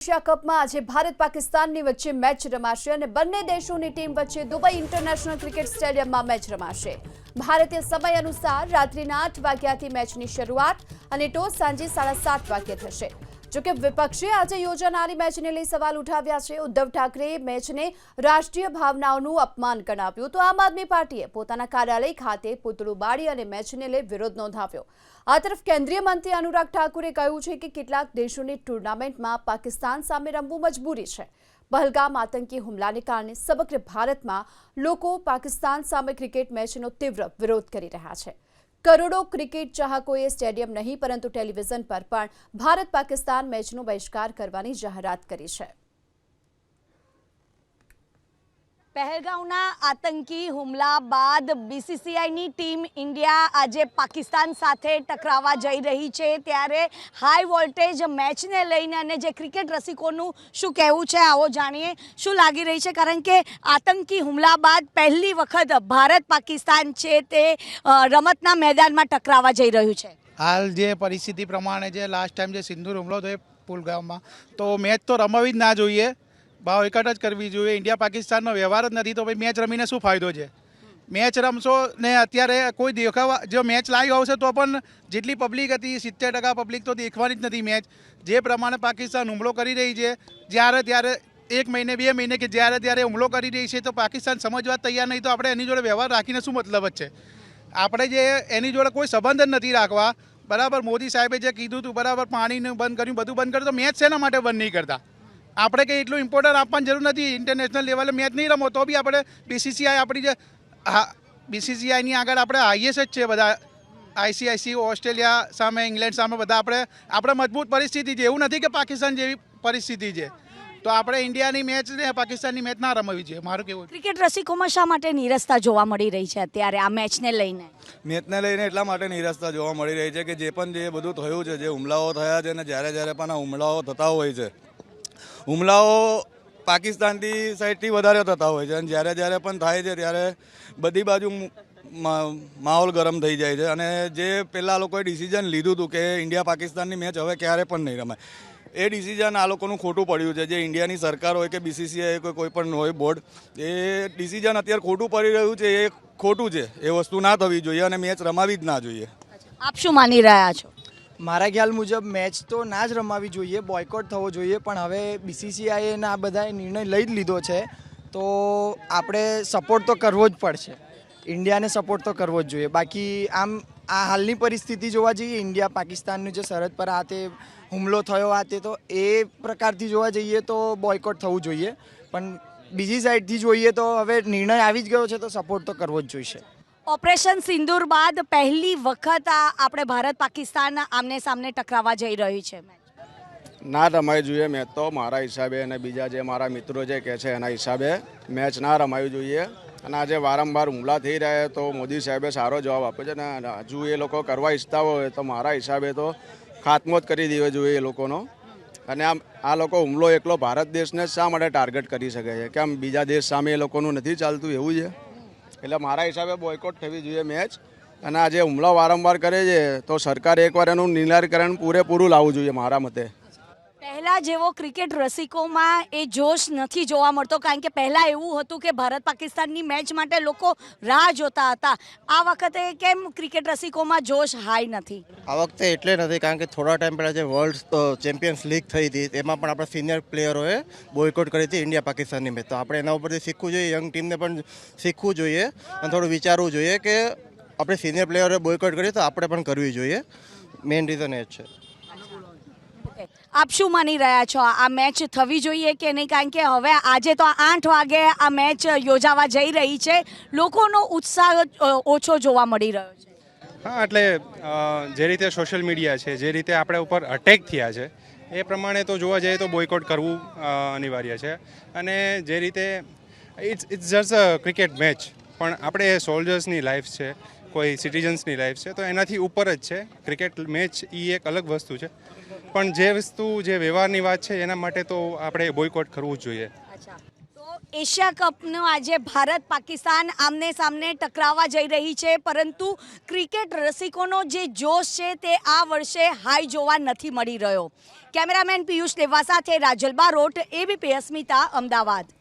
Asia કપમાં આજે ભારત પાકિસ્તાનની વચ્ચે મેચ રમાશે અને બંને દેશોની ટીમ વચ્ચે દુબઈ ઇન્ટરનેશનલ ક્રિકેટ સ્ટેડિયમમાં મેચ રમાશે. ભારતીય સમય અનુસાર રાત્રિના આઠ વાગ્યાથી મેચની શરૂઆત અને ટોસ સાંજે સાડા સાત વાગ્યે થશે. જોકે વિપક્ષે આજે યોજાનારી મેચને લઈ સવાલ ઉઠાવ્યા છે. ઉદ્ધવ ઠાકરેએ મેચને રાષ્ટ્રીય ભાવનાઓનું અપમાન ગણાવ્યું. તો આમ આદમી પાર્ટીએ પોતાના કાર્યાલય ખાતે પૂતળું બાળી અને મેચને લઈ વિરોધ નોંધાવ્યો. આ તરફ કેન્દ્રીય મંત્રી અનુરાગ ઠાકુરે કહ્યું છે કે કેટલાક દેશોની ટુર્નામેન્ટમાં પાકિસ્તાન સામે રમવું મજબૂરી છે. પહલગામ આતંકી હુમલાને કારણે સમગ્ર ભારતમાં લોકો પાકિસ્તાન સામે ક્રિકેટ મેચનો તીવ્ર વિરોધ કરી રહ્યા છે. કરોડો ક્રિકેટ ચાહકોએ સ્ટેડિયમ નહીં, પરંતુ ટેલિવિઝન પર પણ ભારત પાકિસ્તાન મેચનો બહિષ્કાર કરવાની જાહેરાત કરી છે. પહેલગાંવના આતંકી હુમલા બાદ બીસીસીઆઈની ટીમ ઇન્ડિયા આજે પાકિસ્તાન સાથે ટકરાવા જઈ રહી છે. ત્યારે હાઈ વોલ્ટેજ મેચને લઈને અને જે ક્રિકેટ રસિકોનું શું કહેવું છે આવો જાણીએ શું લાગી રહી છે. કારણ કે આતંકી હુમલા બાદ પહેલી વખત ભારત પાકિસ્તાન છે તે રમતના મેદાનમાં ટકરાવા જઈ રહ્યું છે. હાલ જે પરિસ્થિતિ પ્રમાણે જે લાસ્ટ ટાઈમ જે સિંધુ હુમલો થયો પુલગામમાં, તો મેચ તો રમવી જ ના જોઈએ. ભાવ એકટ જ કરવી જોઈએ. ઇન્ડિયા પાકિસ્તાનનો વ્યવહાર જ નથી, તો ભાઈ મેચ રમીને શું ફાયદો છે? મેચ રમશો ને અત્યારે કોઈ દેખાવા, જો મેચ લાઈવ આવશે તો પણ જેટલી પબ્લિક હતી, સિત્તેર ટકા પબ્લિક તો દેખવાની જ નથી મેચ. જે પ્રમાણે પાકિસ્તાન હુમલો કરી રહી છે, જ્યારે ત્યારે એક મહિને, બે મહિને કે જ્યારે ત્યારે હુમલો કરી રહી છે, તો પાકિસ્તાન સમજવા તૈયાર નહીં, તો આપણે એની જોડે વ્યવહાર રાખીને શું મતલબ જ છે? આપણે જે એની જોડે કોઈ સંબંધ જ નથી રાખવા. બરાબર, મોદી સાહેબે જે કીધું હતું, બરાબર, પાણીનું બંધ કર્યું, બધું બંધ કર્યું, તો મેચ શેના માટે બંધ નહીં કરતા? આપણે કંઈ એટલું ઇમ્પોર્ટન્ટ આપવાની જરૂર નથી. ઇન્ટરનેશનલ લેવલે મેચ નહીં રમો તો બી આપણે બીસીસીઆઈ આપણી જે હા બીસીસીઆઈની આગળ આપણે હાઈએસ્ટ જ છે બધા. આઈસીઆઈસી ઓસ્ટ્રેલિયા સામે ઇંગ્લેન્ડ સામે બધા આપણે આપણે મજબૂત પરિસ્થિતિ છે. એવું નથી કે પાકિસ્તાન જેવી પરિસ્થિતિ છે. તો આપણે ઇન્ડિયાની મેચ ને પાકિસ્તાનની મેચ ના રમવી જોઈએ. મારું કેવું ક્રિકેટ રસિકોમાં શા માટે નિરસતા જોવા મળી રહી છે અત્યારે આ મેચને લઈને? મેચને લઈને એટલા માટે નિરાશતા જોવા મળી રહી છે કે જે પણ જે બધું થયું છે જે હુમલાઓ થયા છે અને જ્યારે જ્યારે પણ આ હુમલાઓ થતા હોય છે હુમલાઓ પાકિસ્તાનથી સાઈડથી વધારે થતા હોય છે અને જ્યારે જ્યારે પણ થાય છે ત્યારે બધી બાજુ માહોલ ગરમ થઈ જાય છે. અને જે પહેલાં લોકોએ ડિસિઝન લીધું હતું કે ઇન્ડિયા પાકિસ્તાનની મેચ હવે ક્યારે પણ નહીં રમાય, એ ડિસિઝન આ લોકોનું ખોટું પડ્યું છે. જે ઇન્ડિયાની સરકાર હોય કે બીસીસીઆઈ કે કોઈ પણ હોય બોર્ડ એ ડિસિઝન અત્યારે ખોટું પડી રહ્યું છે. એ ખોટું છે. એ વસ્તુ ના થવી જોઈએ અને મેચ રમાવી જ ના જોઈએ. આપ શું માની રહ્યા છો? મારા ખ્યાલ મુજબ મેચ તો ના જ રમાવી જોઈએ બોયકોટ થવો જોઈએ, પણ હવે બીસીસીઆઈએ આ બધાએ નિર્ણય લઈ જ લીધો છે. તો આપણે સપોર્ટ તો કરવો જ પડશે. ઇન્ડિયાને સપોર્ટ તો કરવો જ જોઈએ. બાકી આમ આ હાલની પરિસ્થિતિ જોવા જઈએ ઇન્ડિયા પાકિસ્તાનનું જે સરહદ પર આ તે હુમલો થયો, આ તે તો એ પ્રકારથી જોવા જઈએ તો બોયકોટ થવું જોઈએ. પણ બીજી સાઈડથી જોઈએ તો હવે નિર્ણય આવી જ ગયો છે, તો સપોર્ટ તો કરવો જ જોઈશે. ઓપરેશન સિંદૂર બાદ પહેલી વખત આ આપણે ભારત પાકિસ્તાન આમને સામને ટકરાવા જઈ રહ્યું છે ના રમાવી જોઈએ મેં તો મારા હિસાબે અને બીજા જે મારા મિત્રો જે કહે છે એના હિસાબે મેચ ના રમાવી જોઈએ. અને આજે વારંવાર હુમલા થઈ રહ્યા તો મોદી સાહેબે સારો જવાબ આપ્યો છે અને હજુ એ લોકો કરવા ઈચ્છતા હોય તો મારા હિસાબે તો ખાત્મો જ કરી દેવો જોઈએ એ લોકોનો. અને આમ આ લોકો હુમલો એકલો ભારત દેશને શા માટે ટાર્ગેટ કરી શકે છે? કેમ બીજા દેશ સામે એ લોકોનું નથી ચાલતું? એવું છે? એટલે મારા હિસાબે બોયકોટ થવી જોઈએ મેચ અને આ જે હુમલા વારંવાર કરે છે, તો સરકારે એકવાર એનું નિરાકરણ પૂરેપૂરું લાવવું જોઈએ મારા મતે. પહેલા જેવો ક્રિકેટ રસિકોમાં એ જોશ નથી જોવા મળતો, કારણ કે પહેલાં એવું હતું કે ભારત પાકિસ્તાનની મેચ માટે લોકો રાહ જોતા હતા. આ વખતે કેમ ક્રિકેટ રસિકોમાં જોશ હાઈ નથી? આ વખતે એટલે નથી, કારણ કે થોડા ટાઈમ પહેલાં જે વર્લ્ડ ચેમ્પિયન્સ લીગ થઈ હતી એમાં પણ આપણા સિનિયર પ્લેયરોએ બોયકોટ કરી હતી ઇન્ડિયા પાકિસ્તાનની મેચ તો આપણે એના ઉપરથી શીખવું જોઈએ યંગ ટીમને પણ શીખવું જોઈએ અને થોડું વિચારવું જોઈએ કે આપણે સિનિયર પ્લેયરોએ બોયકોટ કર્યું તો આપણે પણ કરવી જોઈએ. મેઇન રીઝન એ છે. આપ શું માની રહ્યા છો? આ મેચ થવી જોઈએ કે નહીં? કારણ કે હવે આજે તો આઠ વાગે આ મેચ યોજાવા જઈ રહી છે. લોકોનો ઉત્સાહ ઓછો જોવા મળી રહ્યો છે. હા, એટલે જે રીતે સોશિયલ મીડિયા છે, જે રીતે આપણે ઉપર અટેક થયા છે, એ પ્રમાણે તો જોવા જઈએ તો બોયકોટ કરવું અનિવાર્ય છે. અને જે રીતે it's it's just a cricket match પણ આપણે સોલ્જર્સની લાઈફ છે, કોઈ સિટીઝન્સની લાઈફ છે, તો એનાથી ઉપર જ છે. ક્રિકેટ મેચ એ એક અલગ વસ્તુ છે. પણ જે વસ્તુ, જે વ્યવહારની વાત છે, એના માટે તો આપણે બોયકોટ કરવું જ જોઈએ. એશિયા કપનો આજે ભારત પાકિસ્તાન આમને સામને ટકરાવવા જઈ રહી છે, પરંતુ ક્રિકેટ રસિકોનો જે જોશ છે, તે આ વર્ષે હાઈ જોવા નથી મળી રહ્યો. કેમેરામેન પિયુષ દેવા સાથે રાજલ બારોટ, એબીપી અસ્મિતા, અમદાવાદ.